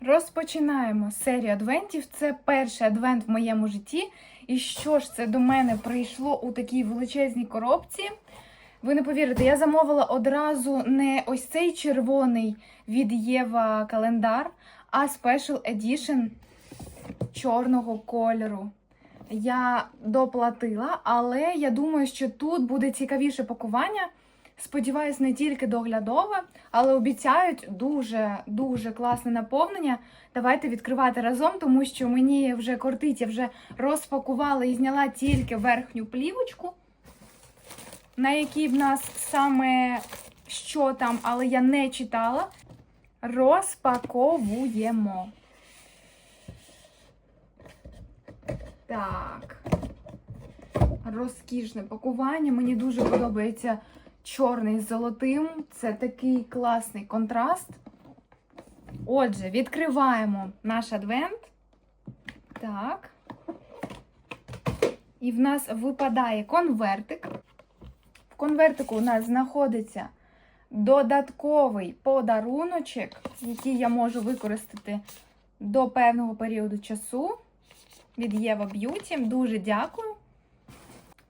Розпочинаємо серію адвентів. Це перший адвент в моєму житті. І що ж це до мене прийшло у такій величезній коробці? Ви не повірите, я замовила одразу не ось цей червоний від Єва календар, а Special Edition чорного кольору. Я доплатила, але я думаю, що тут буде цікавіше пакування. Сподіваюсь, не тільки доглядове, але обіцяють дуже дуже класне наповнення. Давайте відкривати разом, тому що мені вже кортить, я вже розпакувала і зняла тільки верхню плівочку, на якій в нас саме що там, але я не читала. Розпаковуємо. Так. Розкішне пакування. Мені дуже подобається чорний з золотим. Це такий класний контраст. Отже, відкриваємо наш адвент. Так. І в нас випадає конвертик. В конвертику у нас знаходиться додатковий подаруночок, який я можу використати до певного періоду часу від Єва Б'юті. Дуже дякую.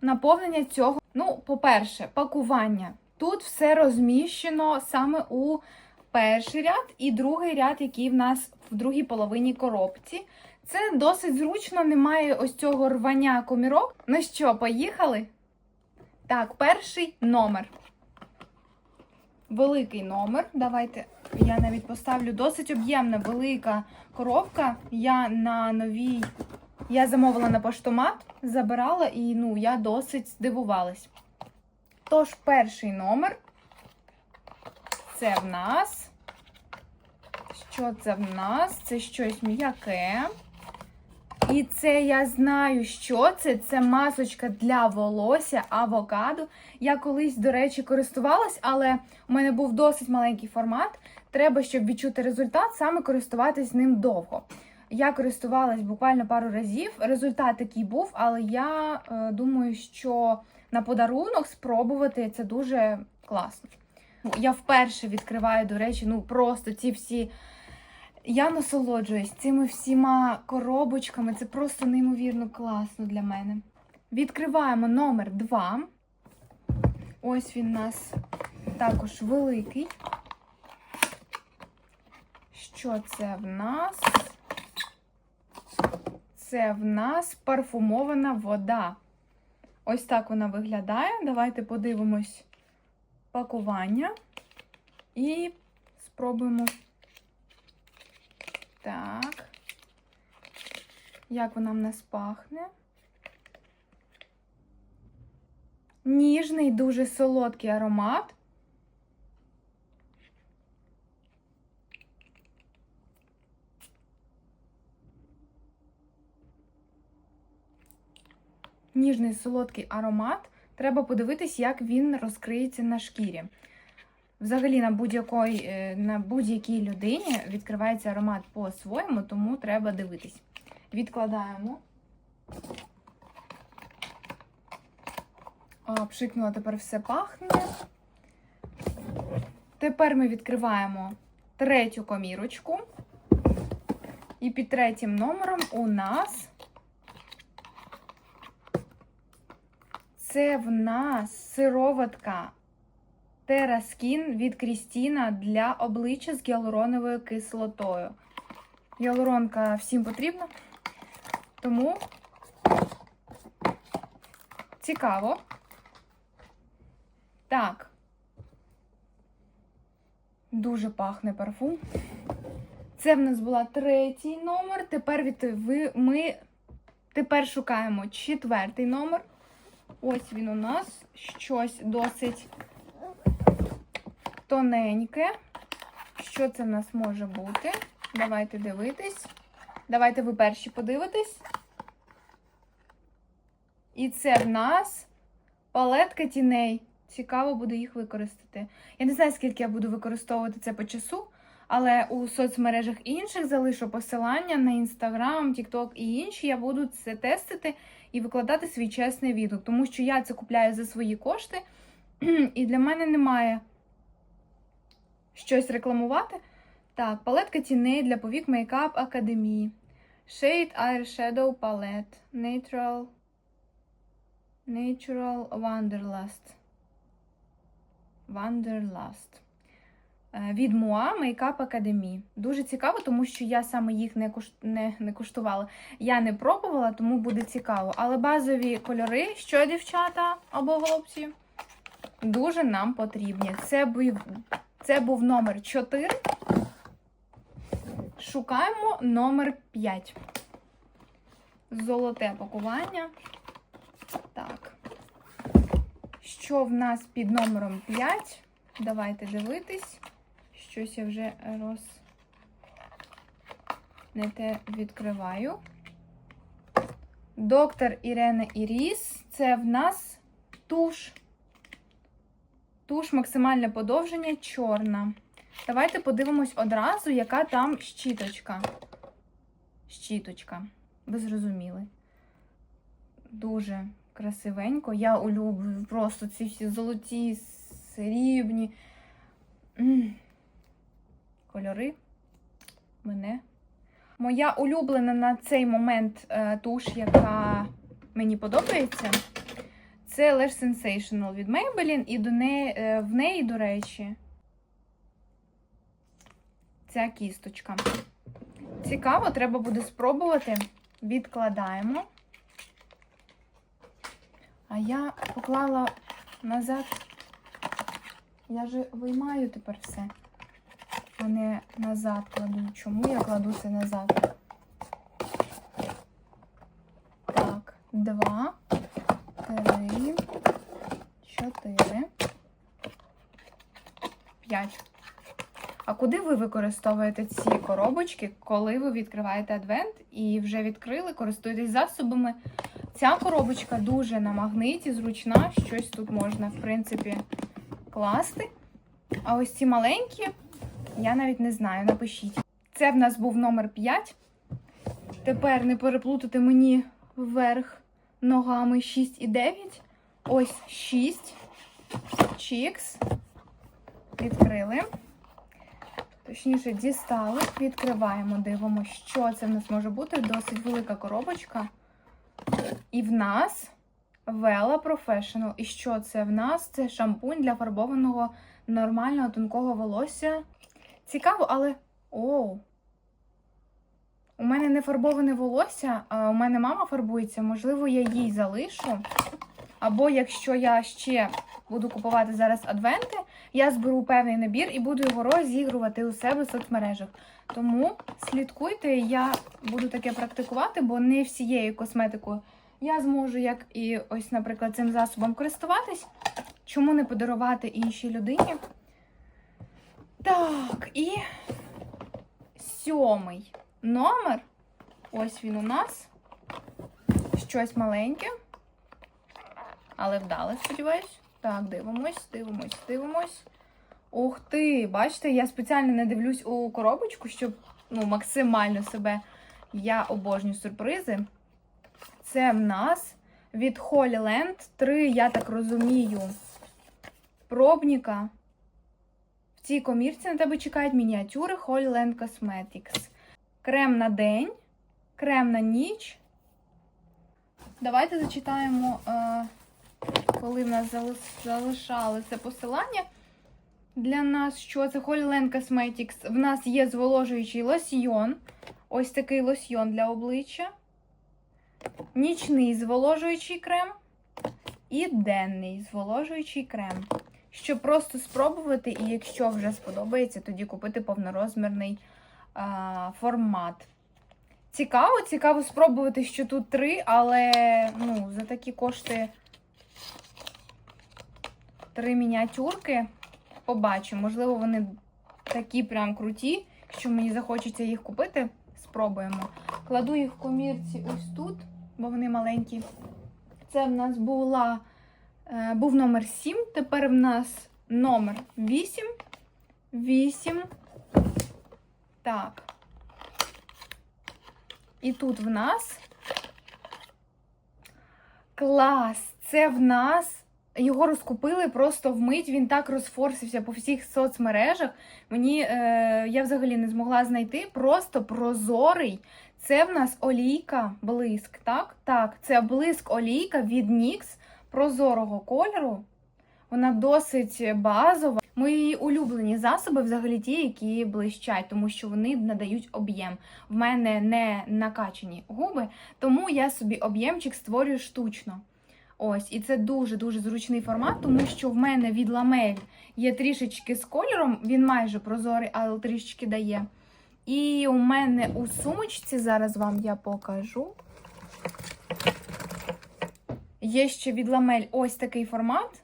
Наповнення цього, ну, по-перше, пакування. Тут все розміщено саме у перший ряд і другий ряд, який в нас в другій половині коробці. Це досить зручно, немає ось цього рвання комірок. Ну що, поїхали? Так, перший номер. Великий номер. Давайте я навіть поставлю досить об'ємна велика коробка. Я на новій. Я замовила на поштомат, забирала і ну, я досить здивувалась. Тож, перший номер. Це в нас. Що це в нас? Це щось м'яке. І це я знаю, що це. Це масочка для волосся авокадо. Я колись, до речі, користувалась, але у мене був досить маленький формат. Треба, щоб відчути результат, саме користуватись ним довго. Я користувалась буквально пару разів. Результат такий був, але я е, думаю, що на подарунок спробувати це дуже класно. Я вперше відкриваю, до речі, ну просто ці всі. Я насолоджуюсь цими всіма коробочками. Це просто неймовірно класно для мене. Відкриваємо номер 2. Ось він у нас також великий. Що це в нас? Це в нас парфумована вода. Ось так вона виглядає. Давайте подивимось пакування і спробуємо. Так. Як вона в нас пахне? Ніжний, дуже солодкий аромат. Ніжний солодкий аромат. Треба подивитись, як він розкриється на шкірі. Взагалі, на будь-якій на будь-якій людині відкривається аромат по-своєму, тому треба дивитись. Відкладаємо. А, Пшикнула, тепер все пахне. Тепер ми відкриваємо третю комірочку. І під третім номером у нас це в нас сироватка Тераскін від Крістіна для обличчя з гіалуроновою кислотою. Гіалуронка всім потрібна, тому цікаво. Так. Дуже пахне парфум. Це в нас була третій номер. Тепер від, ви, ми тепер шукаємо четвертий номер. Ось він у нас щось досить тоненьке. Що це в нас може бути? Давайте дивитись. Давайте ви перші подивитесь. І це в нас палетка тіней. Цікаво буде їх використати. Я не знаю, скільки я буду використовувати це по часу, але у соцмережах інших залишу посилання на Instagram, TikTok і інші. Я буду це тестити і викладати свій чесний відгук, тому що я це купляю за свої кошти, і для мене немає щось рекламувати. Так, палетка тіней для повік Makeup Академії. Shade Eyeshadow Palette. Natural. Natural Wanderlust. Wanderlust. Е, Від Моа Makeup Academy. Дуже цікаво, тому що я саме їх не, куш... не, не куштувала. Я не пробувала, тому буде цікаво. Але базові кольори, що дівчата або хлопці, дуже нам потрібні. Це це був номер 4. Шукаємо номер 5. Золоте пакування. Так. Що в нас під номером 5? Давайте дивитись. Щось я вже роз... Не те відкриваю. Доктор Ірена Іріс. Це в нас туш. Туш максимальне подовження чорна. Давайте подивимось одразу, яка там щіточка. Щіточка. Ви зрозуміли. Дуже красивенько. Я улюблю просто ці всі золоті, срібні. Кольори мене. Моя улюблена на цей момент е, туш, яка мені подобається, це Lash Sensational від Maybelline. І до неї, е, в неї, до речі, ця кісточка. Цікаво, треба буде спробувати. Відкладаємо. А я поклала назад. Я же виймаю тепер все. А не назад кладу. Чому я кладу це назад? Так, два, три, чотири, п'ять. А куди ви використовуєте ці коробочки, коли ви відкриваєте адвент і вже відкрили, користуєтесь засобами? Ця коробочка дуже на магниті, зручна, щось тут можна, в принципі, класти. А ось ці маленькі, я навіть не знаю, напишіть. Це в нас був номер 5. Тепер не переплутати мені вверх ногами 6 і 9. Ось 6. Чікс. Відкрили. Точніше, дістали, відкриваємо, дивимося, що це в нас може бути. Досить велика коробочка. І в нас Vela Professional. І що це в нас? Це шампунь для фарбованого нормального тонкого волосся. Цікаво, але. Оу! У мене не фарбоване волосся, а у мене мама фарбується. Можливо, я їй залишу. Або якщо я ще буду купувати зараз адвенти, я зберу певний набір і буду його розігрувати у себе в соцмережах. Тому слідкуйте, я буду таке практикувати, бо не всією косметикою я зможу, як і ось, наприклад, цим засобом користуватись. Чому не подарувати іншій людині? Так, і сьомий номер. Ось він у нас. Щось маленьке. Але вдале, сподіваюсь. Так, дивимось, дивимось, дивимось. Ух ти! Бачите, я спеціально не дивлюсь у коробочку, щоб ну, максимально себе. Я обожнюю сюрпризи. Це в нас від Holy Land 3, я так розумію, пробника. В цій комірці на тебе чекають мініатюри Holy Land Cosmetics. Крем на день, крем на ніч. Давайте зачитаємо, е, коли в нас залиш- залишали це посилання. Для нас, що це Holy Cosmetics. В нас є зволожуючий лосьйон. Ось такий лосьйон для обличчя. Нічний зволожуючий крем і денний зволожуючий крем. Щоб просто спробувати, і якщо вже сподобається, тоді купити повнорозмірний формат. Цікаво, цікаво спробувати, що тут три, але ну, за такі кошти три мініатюрки. Побачу. Можливо, вони такі прям круті, що мені захочеться їх купити. Спробуємо. Кладу їх в комірці ось тут, бо вони маленькі. Це в нас була, е, був номер 7, тепер в нас номер 8. 8. Так. І тут в нас клас. Це в нас Його розкупили просто вмить. Він так розфорсився по всіх соцмережах. Мені е, я взагалі не змогла знайти. Просто прозорий. Це в нас олійка блиск. Так, так, це блиск олійка від NYX прозорого кольору. Вона досить базова. Мої улюблені засоби взагалі ті, які блищать, тому що вони надають об'єм. В мене не накачані губи, тому я собі об'ємчик створюю штучно. Ось, і це дуже-дуже зручний формат, тому що в мене від ламель є трішечки з кольором, він майже прозорий, але трішечки дає. І у мене у сумочці, зараз вам я покажу. Є ще від ламель ось такий формат.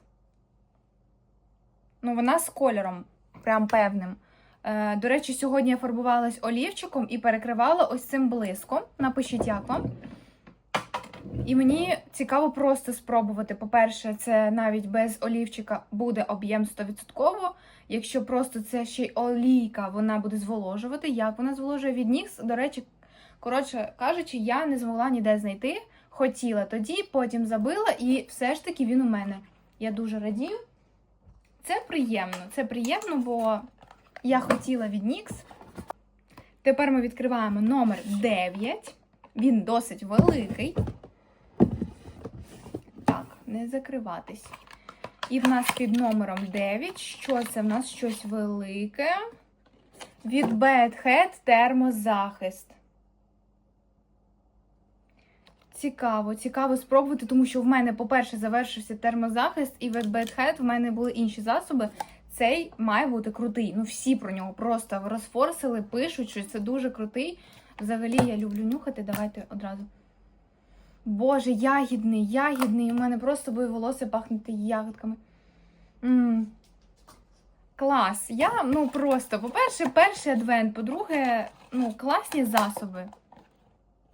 Ну, вона з кольором, прям певним. Е, до речі, сьогодні я фарбувалась олівчиком і перекривала ось цим блиском. Напишіть, як вам. І мені цікаво просто спробувати. По-перше, це навіть без олівчика буде об'єм 100%. Якщо просто це ще й олійка, вона буде зволожувати. Як вона зволожує від NYX, До речі, коротше кажучи, я не змогла ніде знайти. Хотіла тоді, потім забила, і все ж таки він у мене. Я дуже радію. Це приємно. Це приємно, бо я хотіла від NYX. Тепер ми відкриваємо номер 9. Він досить великий. Так, не закриватись. І в нас під номером 9. Що це? В нас щось велике. Від Bad Head термозахист. Цікаво, цікаво спробувати, тому що в мене, по-перше, завершився термозахист, і від Bad Head в мене були інші засоби. Цей має бути крутий. Ну, всі про нього просто розфорсили, пишуть, що це дуже крутий. Взагалі, я люблю нюхати. Давайте одразу. Боже, ягідний, ягідний. У мене просто буде волосся пахнути ягодками. М-м. Клас. Я, ну просто, по-перше, перший адвент, по-друге, ну, класні засоби.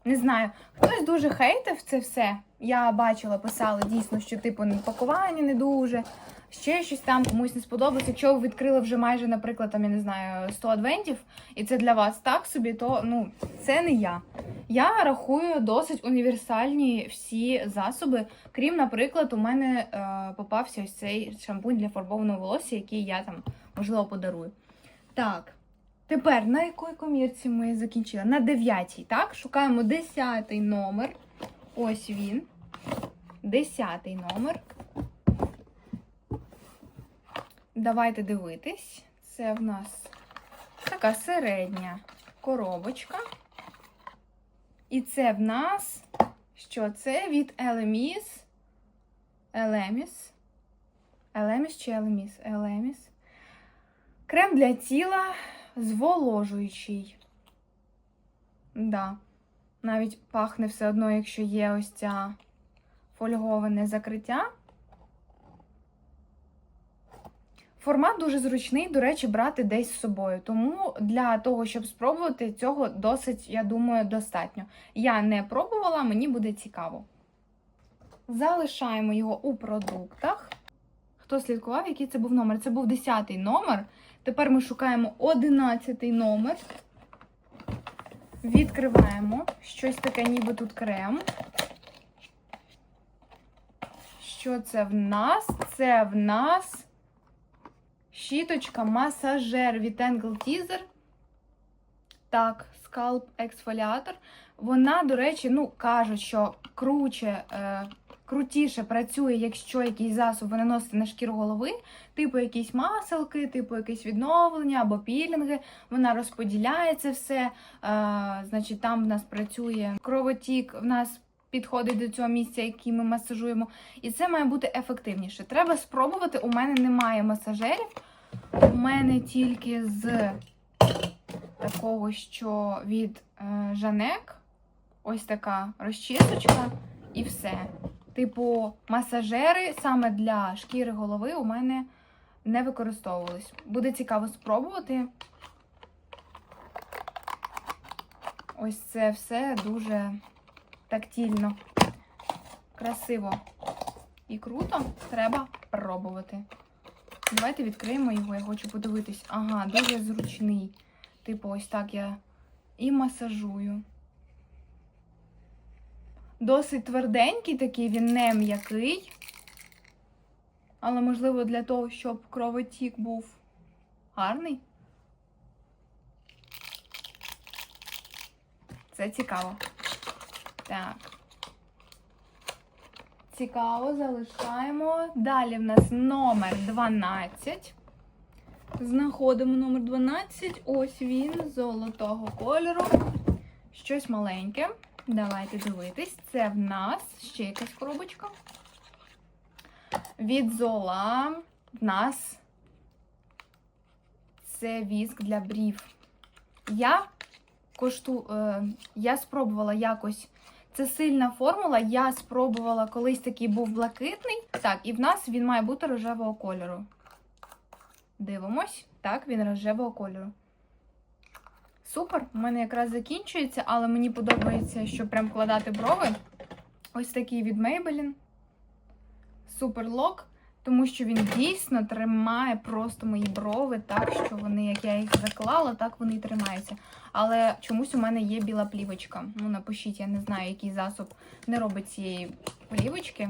Не знаю, хтось дуже хейтив це все. Я бачила, писали дійсно, що типу пакування не дуже, ще щось там комусь не сподобалось. Якщо ви відкрили вже майже, наприклад, там, я не знаю, 100 адвентів, і це для вас так собі, то ну, це не я. Я рахую досить універсальні всі засоби. Крім, наприклад, у мене е, попався ось цей шампунь для фарбованого волосся, який я там, можливо, подарую. Так. Тепер на якій комірці ми закінчили? На дев'ятій, так? Шукаємо десятий номер. Ось він. Десятий номер. Давайте дивитись. Це в нас така середня коробочка. І це в нас, що це від Елеміс. Елеміс. Елеміс чи Елеміс? Елеміс. Крем для тіла зволожуючий. Да. Навіть пахне все одно, якщо є ось ця фольговане закриття. Формат дуже зручний, до речі, брати десь з собою. Тому для того, щоб спробувати, цього досить, я думаю, достатньо. Я не пробувала, мені буде цікаво. Залишаємо його у продуктах. Хто слідкував, який це був номер? Це був 10 номер. Тепер ми шукаємо 11 номер. Відкриваємо щось таке, ніби тут крем. Що це в нас? Це в нас щіточка масажер від Angle Teaser. Так, скалп ексфоліатор. Вона, до речі, ну, кажуть, що круче, е, крутіше працює, якщо якийсь засоб ви наносите на шкіру голови, типу якісь маселки, типу якесь відновлення або пілінги. Вона розподіляє це все. Е, значить, там в нас працює кровотік, в нас підходить до цього місця, який ми масажуємо. І це має бути ефективніше. Треба спробувати. У мене немає масажерів. У мене тільки з такого, що від е, Жанек. Ось така розчісочка і все. Типу, масажери саме для шкіри голови у мене не використовувались. Буде цікаво спробувати. Ось це все дуже тактильно, красиво і круто. Треба пробувати. Давайте відкриємо його, я хочу подивитись. Ага, дуже зручний. Типу, ось так я і масажую. Досить тверденький такий, він не м'який. Але, можливо, для того, щоб кровотік був гарний. Це цікаво. Так. Цікаво, залишаємо. Далі в нас номер 12. Знаходимо номер 12. Ось він золотого кольору. Щось маленьке. Давайте дивитись. Це в нас ще якась коробочка. Від зола в нас це віск для брів. Я кошту, е, я спробувала якось. Це сильна формула. Я спробувала колись такий був блакитний. Так, і в нас він має бути рожевого кольору. Дивимось. Так, він рожевого кольору. Супер, у мене якраз закінчується, але мені подобається, що прям вкладати брови. Ось такий від Maybelline. Супер лок, тому що він дійсно тримає просто мої брови так, що вони, як я їх заклала, так вони і тримаються. Але чомусь у мене є біла плівочка. Ну, напишіть, я не знаю, який засоб не робить цієї плівочки.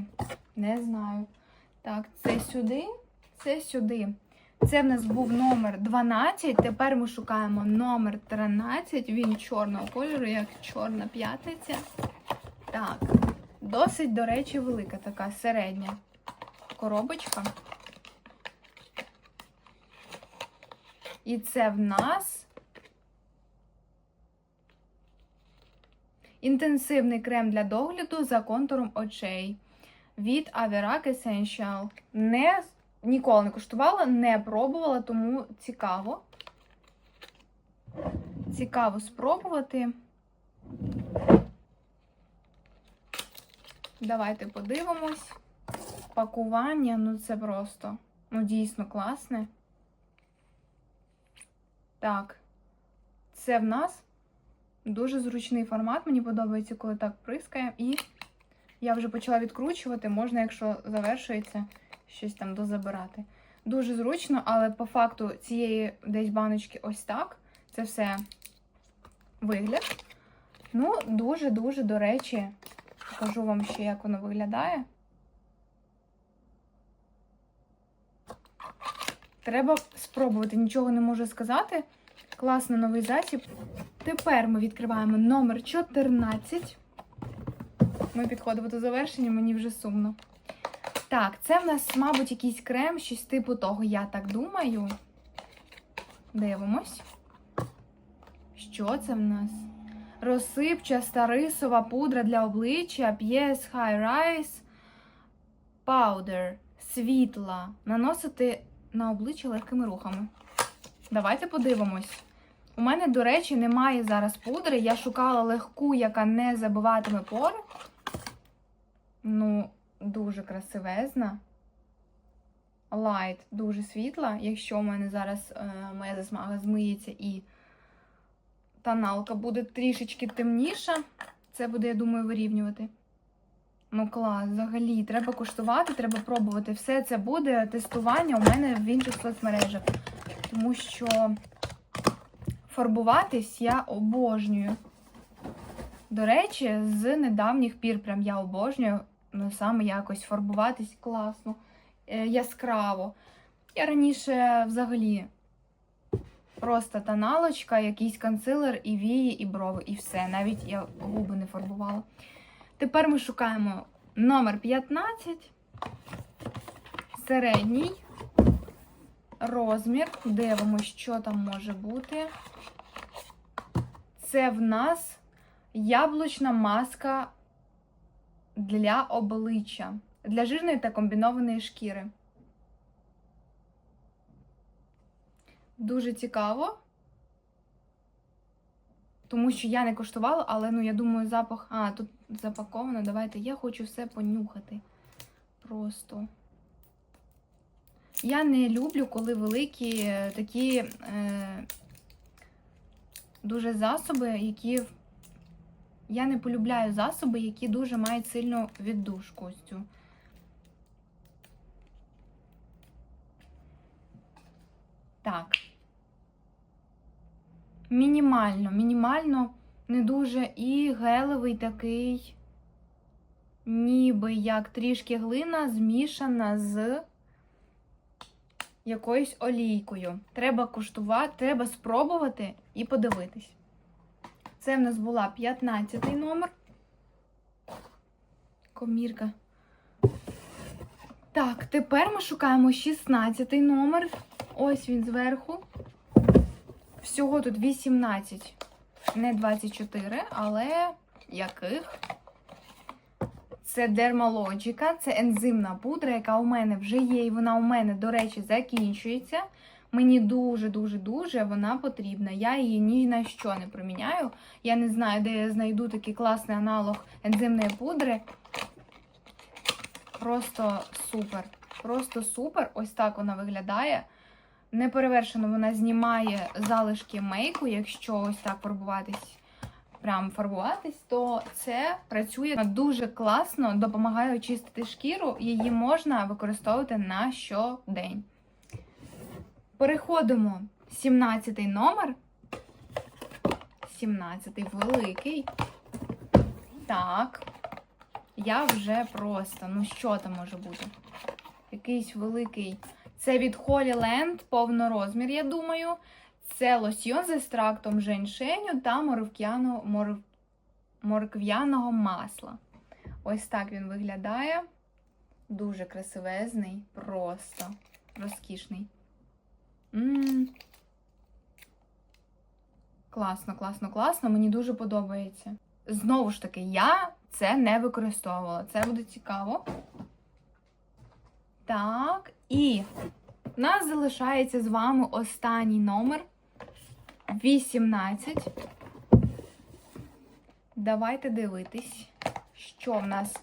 Не знаю. Так, це сюди, це сюди. Це в нас був номер 12. Тепер ми шукаємо номер 13. Він чорного кольору, як чорна п'ятниця. Так, досить, до речі, велика така середня коробочка. І це в нас інтенсивний крем для догляду за контуром очей від Averac Essential. Не, ніколи не куштувала, не пробувала, тому цікаво. Цікаво спробувати. Давайте подивимось. Пакування, ну це просто, ну, дійсно класне. Так, це в нас дуже зручний формат. Мені подобається, коли так прискає. І я вже почала відкручувати, можна, якщо завершується, щось там дозабирати. Дуже зручно, але по факту цієї десь баночки ось так. Це все вигляд. Ну, дуже-дуже, до речі, покажу вам ще, як воно виглядає. Треба спробувати, нічого не можу сказати. Класний новий засіб. Тепер ми відкриваємо номер 14. Ми підходимо до завершення, мені вже сумно. Так, це в нас, мабуть, якийсь крем, щось типу того, я так думаю. Дивимось. Що це в нас? Розсипчаста рисова пудра для обличчя PS High Rise Powder. Світла. Наносити на обличчя легкими рухами. Давайте подивимось. У мене, до речі, немає зараз пудри. Я шукала легку, яка не забиватиме пори. Ну, дуже красивезна. Лайт дуже світла. Якщо у мене зараз е, моя засмага змиється і тоналка буде трішечки темніша, це буде, я думаю, вирівнювати. Ну, клас, взагалі, треба куштувати, треба пробувати. Все це буде тестування у мене в інших соцмережах. Тому що фарбуватись я обожнюю. До речі, з недавніх пір прям я обожнюю саме якось фарбуватись класно, е, яскраво. Я раніше взагалі просто тоналочка, якийсь консилер, і вії, і брови, і все. Навіть я губи не фарбувала. Тепер ми шукаємо номер 15, середній розмір. Дивимося, що там може бути. Це в нас яблучна маска для обличчя, для жирної та комбінованої шкіри. Дуже цікаво. Тому що я не коштувала, але ну я думаю, запах. А, тут запаковано. Давайте я хочу все понюхати. Просто. Я не люблю, коли великі е, такі е, дуже засоби, які. Я не полюбляю засоби, які дуже мають сильну віддушку. цю. Так. Мінімально, мінімально не дуже і гелевий такий, ніби як трішки глина змішана з якоюсь олійкою. Треба куштувати, треба спробувати і подивитись. Це в нас була 15 номер. Комірка. Так, тепер ми шукаємо 16 номер. Ось він зверху. Всього тут 18, не 24, але яких? Це Dermalogica, це ензимна пудра, яка у мене вже є, і вона у мене, до речі, закінчується. Мені дуже-дуже-дуже вона потрібна. Я її ні на що не проміняю. Я не знаю, де я знайду такий класний аналог ензимної пудри. Просто супер. Просто супер. Ось так вона виглядає. Неперевершено вона знімає залишки мейку, якщо ось так фарбуватись, прям фарбуватись, то це працює дуже класно, допомагає очистити шкіру. Її можна використовувати на щодень. Переходимо 17 номер. 17 великий. Так. Я вже просто, ну що там може бути? Якийсь великий. Це від Holy Land, повнорозмір, я думаю. Це лосьйон з екстрактом женьшеню та морквяного, мор... морквяного масла. Ось так він виглядає. Дуже красивезний, просто розкішний. Класно, класно, класно. Мені дуже подобається. Знову ж таки, я це не використовувала. Це буде цікаво. Так, і в нас залишається з вами останній номер 18. Давайте дивитись, що в нас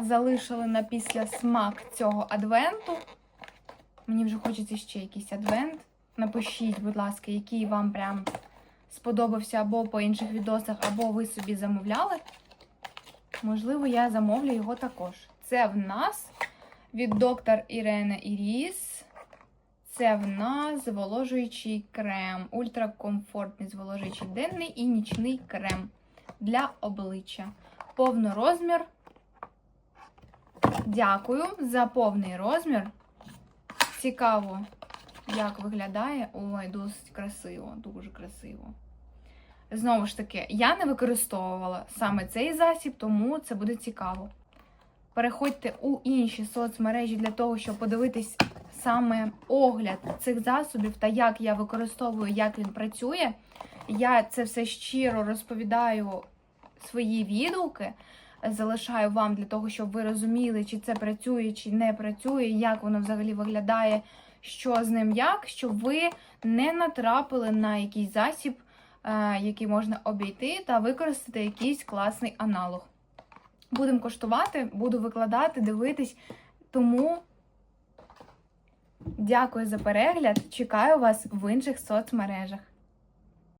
залишили на після смак цього адвенту. Мені вже хочеться ще якийсь адвент. Напишіть, будь ласка, який вам прям сподобався або по інших відосах, або ви собі замовляли. Можливо, я замовлю його також. Це в нас від доктор Ірена Іріс. Це в нас зволожуючий крем. Ультракомфортний зволожуючий денний і нічний крем для обличчя. Повнорозмір. Дякую за повний розмір. Цікаво, як виглядає. Ой, досить красиво, дуже красиво. Знову ж таки, я не використовувала саме цей засіб, тому це буде цікаво. Переходьте у інші соцмережі для того, щоб подивитись саме огляд цих засобів та як я використовую, як він працює. Я це все щиро розповідаю свої відгуки, залишаю вам для того, щоб ви розуміли, чи це працює, чи не працює, як воно взагалі виглядає, що з ним як, щоб ви не натрапили на якийсь засіб, е, який можна обійти, та використати якийсь класний аналог. Будемо коштувати, буду викладати, дивитись. Тому дякую за перегляд. Чекаю вас в інших соцмережах.